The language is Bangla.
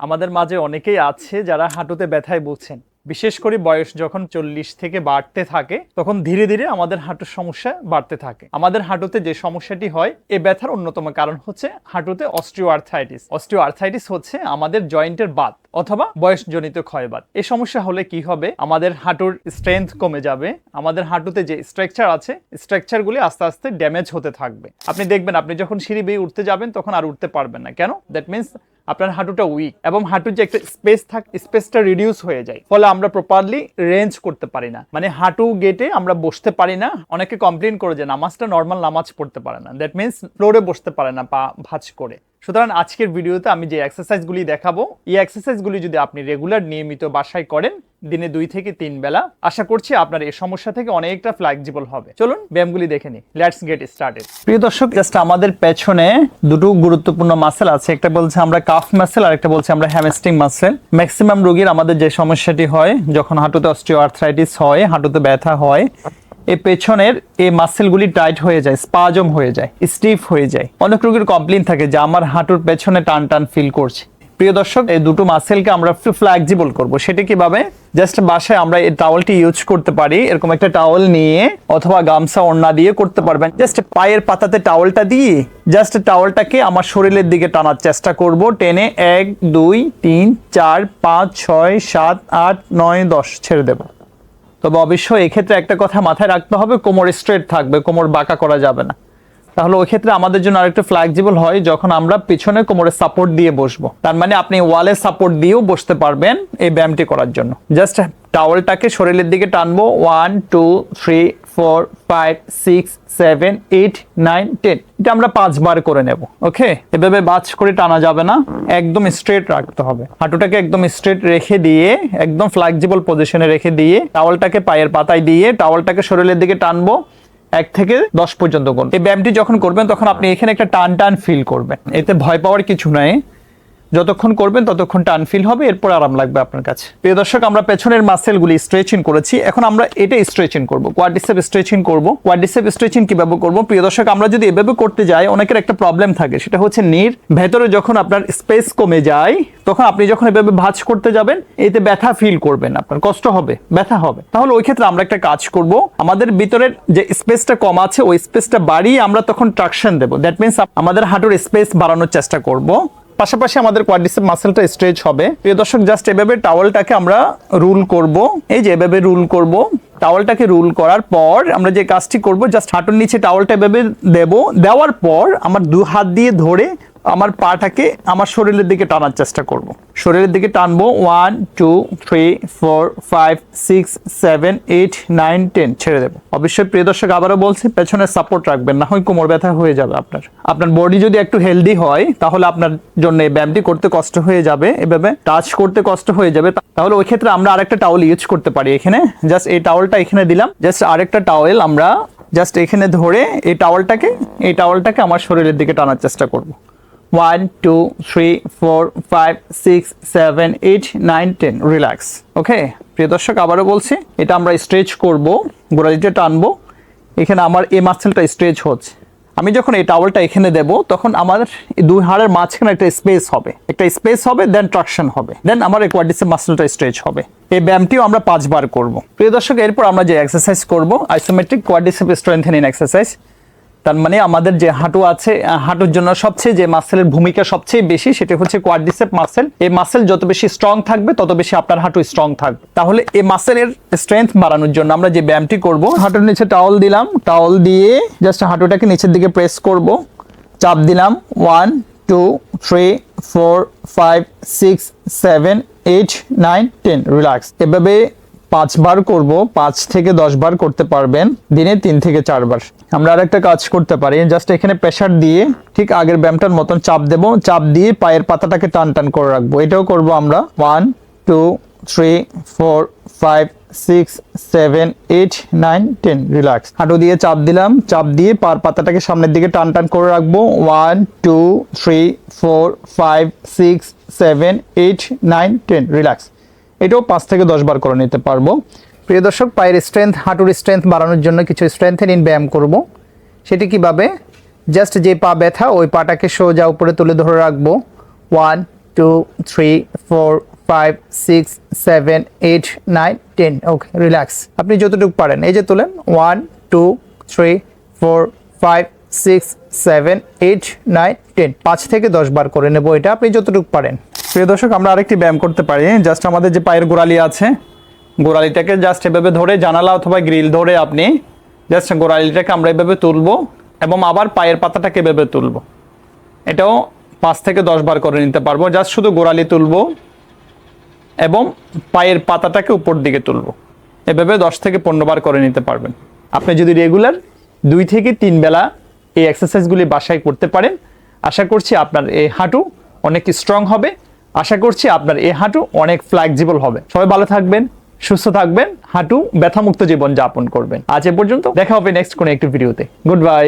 আমাদের মাঝে অনেকেই আছে যারা হাঁটুতে ব্যথায় বুঝছেন বিশেষ করে বয়স যখন চল্লিশ থেকে বাড়তে থাকে, তখন ধীরে ধীরে আমাদের হাঁটুর সমস্যা বাড়তে থাকে। আমাদের হাঁটুতে যে সমস্যাটি হয়, এ ব্যথার অন্যতম কারণ হচ্ছে হাঁটুতে অস্ট্রিওআর্থাইটিস আর্থাইটিস অস্ট্রিও আর্থাইটিস হচ্ছে আমাদের জয়েন্টের বাত। অথবা বয়সজনিত ক্ষয়বাত এই সমস্যা হলে কি হবে? আমাদের হাঁটুর স্ট্রেংথ কমে যাবে। আমাদের হাঁটুতে যে স্ট্রাকচার আছে স্ট্রাকচারগুলি আস্তে আস্তে ড্যামেজ হতে থাকবে। আপনি দেখবেন, আপনি যখন সিঁড়ি বেয়ে উঠতে যাবেন, তখন আর উঠতে পারবেন না। কেন? দ্যাট মিনস আপনার হাঁটুটা উইক এবং হাঁটুর যে একটা স্পেস থাক স্পেসটা রিডিউস হয়ে যায়। ফলে আমরা প্রপারলি রেঞ্জ করতে পারি না। মানে হাঁটু গেটে আমরা বসতে পারি না। অনেকে কমপ্লেন করে যে, নামাজটা নর্মাল নামাজ পড়তে পারে না। দ্যাট মিনস ফ্লোরে বসতে পারে না, পা ভাঁজ করে। সুতরাং আজকের ভিডিওতে আমি যে এক্সারসাইজগুলি দেখাবো, এই এক্সারসাইজগুলি যদি আপনি রেগুলার নিয়মিত বাসায় করেন, দিনে দুই থেকে তিন বেলা, আশা করছি আপনার এই সমস্যা থেকে অনেকটা ফ্লেক্সিবল হবে। চলুন ব্যায়ামগুলি দেখে নিই। লেটস গেট স্টার্টেড প্রিয় দর্শক জাস্ট আমাদের পেছনে দুটো গুরুত্বপূর্ণ মাসেল আছে। একটা বলছে আমরা কাফ মাসেল আর একটা বলছে আমরা হ্যামস্ট্রিং মাসেল ম্যাক্সিমাম রোগীর আমাদের যে সমস্যাটি হয়, যখন হাঁটুতে অস্টিও আর্থ্রাইটিস হয়, হাঁটুতে ব্যথা হয় এই পেছনের এই মাসেলগুলি টাইট হয়ে যায় স্পাজম হয়ে যায় স্টিফ হয়ে যায়। অনেক রোগীর কমপ্লেন থাকে যে, আমার হাঁটুর পেছনে টান টান ফিল করছে। প্রিয় দর্শক এই দুটো মাসেলকে আমরা ফ্লেক্সিবল করব। সেটা কীভাবে? জাস্ট বাসায় আমরা এই টাওয়ালটি ইউজ করতে পারি। এরকম একটা টাওয়াল নিয়ে অথবা গামছা, ওড়না দিয়ে করতে পারবেন। জাস্ট পায়ের পাতাতে টাওয়ালটা দিয়ে জাস্ট টাওয়ালটাকে আমার শরীরের দিকে টানার চেষ্টা করব। টেনে এক, দুই, তিন, চার, পাঁচ, ছয়, সাত, আট, নয়, দশ ছেড়ে দেবো। তবে অবশ্যই এক্ষেত্রে একটা কথা মাথায় রাখতে হবে, কোমর স্ট্রেট থাকবে, কোমর বাঁকা করা যাবে না। তাহলে ওই ক্ষেত্রে আমাদের জন্য আরেকটু ফ্লেক্সিবল হয় যখন আমরা পিছনে কোমরে সাপোর্ট দিয়ে বসবো। তার মানে আপনি ওয়ালে সাপোর্ট দিয়েও বসতে পারবেন এই ব্যায়ামটি করার জন্য। জাস্ট টাওয়ালটাকে শরীরের দিকে টানবো। One two three four five six seven eight nine ten এটা আমরা পাঁচবার করে নেব ওকে এভাবে বাজ করে টানা যাবে না। একদম স্ট্রেট রাখতে হবে। হাঁটুটাকে একদম স্ট্রেট রেখে দিয়ে, একদম ফ্লেক্সিবল পজিশনে রেখে দিয়ে টাওয়ালটাকে পায়ের পাতায় দিয়ে টাওয়ালটাকে শরীরের দিকে টানবো। এক থেকে দশ পর্যন্ত করুন। এই ব্যায়ামটি যখন করবেন, তখন আপনি এখানে একটা টান টান ফিল করবেন। এতে ভয় পাওয়ার কিছু নাই। যতক্ষণ করবেন ততক্ষণ টান ফিল হবে, এরপর আরাম লাগবে আপনার কাছে। প্রিয় দর্শক, আমরা পেছনের মাসেলগুলি স্ট্রেচিং করেছি। এখন আমরা এটা স্ট্রেচিং করব কোয়াড্রিসেপ স্ট্রেচিং করব। কোয়াড্রিসেপ স্ট্রেচিং কীভাবে করব? প্রিয় দর্শক, আমরা যদি এভাবে করতে যাই, অনেকের একটা প্রবলেম থাকে, সেটা হচ্ছে নির। ভেতরে যখন আপনার স্পেস কমে যায়, তখন আপনি যখন এভাবে ভাঁজ করতে যাবেন, এতে ব্যথা ফিল করবেন আপনার, কষ্ট হবে, ব্যথা হবে। তাহলে ওই ক্ষেত্রে আমরা একটা কাজ করব, আমাদের ভিতরের যে স্পেসটা কম আছে, ওই স্পেসটা বাড়িয়ে আমরা তখন ট্রাকশন দেবো। দ্যাট মিনস আমাদের হাঁটুর স্পেস বাড়ানোর চেষ্টা করব। পাশাপাশি আমাদের কোয়াড্রিসেপ মাসেলটা স্ট্রেচ হবে। প্রিয় দর্শক জাস্ট এভাবে টাওয়ালটাকে আমরা রুল করব। এই যে এভাবে রুল করব টাওয়ালটাকে রুল করার পর আমরা যে কাজটি করব জাস্ট হাঁটুর নিচে টাওয়ালটা এভাবে দেব। দেওয়ার পর আমার দু হাত দিয়ে ধরে আমার পাটাকে আমার শরীরের দিকে টানার চেষ্টা করব। শরীরের দিকে টানবো। One two three four five six seven eight nine ten ছেড়ে দেবো। অবশ্যই প্রিয় দর্শক, আবারও বলছি, পেছনে সাপোর্ট রাখবেন না। হয় কোমর ব্যথা হয়ে যাবে আপনার। আপনার বডি যদি একটু হেলদি হয়, তাহলে আপনার জন্য এই ব্যায়ামটি করতে কষ্ট হয়ে যাবে। এভাবে টাচ করতে কষ্ট হয়ে যাবে। তাহলে ওই ক্ষেত্রে আমরা আরেকটা টাওয়েল ইউজ করতে পারি এখানে। জাস্ট এই টাওয়েলটা এখানে দিলাম। জাস্ট আরেকটা টাওয়েল আমরা জাস্ট এখানে ধরে এই টাওয়েলটাকে এই টাওয়েলটাকে আমার শরীরের দিকে টানার চেষ্টা করব। One two three four five six seven eight nine ten relax okay প্রিয় দর্শক, আবারও বলছি, এটা আমরা স্ট্রেচ করব গোড়ালিতে টানবো। এখানে আমার এই মাসেলটা স্ট্রেচ হচ্ছে। আমি যখন এই টাওয়ালটা এখানে দেব, তখন আমার দুই হাড়ের মাঝখানে একটা স্পেস হবে। একটা স্পেস হবে দেন ট্রাকশন হবে। দেন আমার এই কোয়াডিসেপ মাসেলটা স্ট্রেচ হবে। এই ব্যায়ামটিও আমরা পাঁচবার করব। প্রিয় দর্শক, এরপর আমরা যে এক্সারসাইজ করব আইসোমেট্রিক কোয়াডিসেপ স্ট্রেংথেনিং এক্সারসাইজ তার মানে আমাদের যে হাঁটু আছে হাঁটুর জন্য সবচেয়ে যে মাসেলের ভূমিকা সবচেয়ে বেশি সেটা হচ্ছে কোয়াড্রিসেপ মাসেল এই মাসেল যত বেশি স্ট্রং থাকবে, তত বেশি আপনার হাঁটু স্ট্রং থাকবে। তাহলে এই মাসেলের স্ট্রেংথ বাড়ানোর জন্য আমরা যে ব্যায়ামটি করব, হাঁটুর নিচে টাওয়াল দিলাম। টাওয়াল দিয়ে জাস্ট হাঁটুটাকে নিচের দিকে প্রেস করব। চাপ দিলাম। One two three four five six seven eight nine ten relax এভাবে পাঁচবার করব, পাঁচ থেকে দশ বার করতে পারবেন। দিনে তিন থেকে চারবার। আমরা আর একটা কাজ করতে পারি। জাস্ট এখানে প্রেশার দিয়ে ঠিক আগের ব্যায়ামটার মতন চাপ দেব। চাপ দিয়ে পায়ের পাতাটাকে টান টান করে রাখব। এটাও করব আমরা। One two three four five six seven eight nine ten relax হাঁটু দিয়ে চাপ দিলাম। চাপ দিয়ে পার পাতাটাকে সামনের দিকে টান টান করে রাখব। One two three four five six seven eight nine ten relax এটাও পাঁচ থেকে দশ বার করে নিতে পারব। প্রিয় দর্শক, পায়ের স্ট্রেংথ হাঁটুর স্ট্রেংথ বাড়ানোর জন্য কিছু স্ট্রেংথেনিং ব্যায়াম করব। সেটি কীভাবে? জাস্ট যে পা ব্যথা, ওই পাটাকে সোজা উপরে তুলে ধরে রাখব। One two three four five six seven eight nine ten okay relax আপনি যতটুকু পারেন। এই যে তোলেন। One two three four five six seven eight nine ten পাঁচ থেকে দশ বার করে নেব এটা। আপনি যতটুকু পারেন। প্রিয় দর্শক, আমরা আরেকটি ব্যায়াম করতে পারি। জাস্ট আমাদের যে পায়ের গোড়ালি আছে গোড়ালিটাকে জাস্ট এভাবে ধরে জানালা অথবা গ্রিল ধরে আপনি জাস্ট গোড়ালিটাকে আমরা এভাবে তুলবো এবং আবার পায়ের পাতাটাকে এভাবে তুলবো। এটাও পাঁচ থেকে দশ বার করে নিতে পারব। জাস্ট শুধু গোড়ালি তুলবো এবং পায়ের পাতাটাকে উপর দিকে তুলবো। এভাবে দশ থেকে পনেরো বার করে নিতে পারবেন। আপনি যদি রেগুলার দুই থেকে তিন বেলা এই এক্সারসাইজগুলি বাসায় করতে পারেন, আশা করছি আপনার এই হাঁটু অনেক স্ট্রং হবে। আশা করছি আপনার এই হাঁটু অনেক ফ্লেক্সিবল হবে। সবাই ভালো থাকবেন। সুস্থ থাকবেন, হাঁটু ব্যথামুক্ত জীবন যাপন করবেন। আজ এ পর্যন্ত, দেখা হবে নেক্সট কোনো একটি ভিডিওতে গুড বাই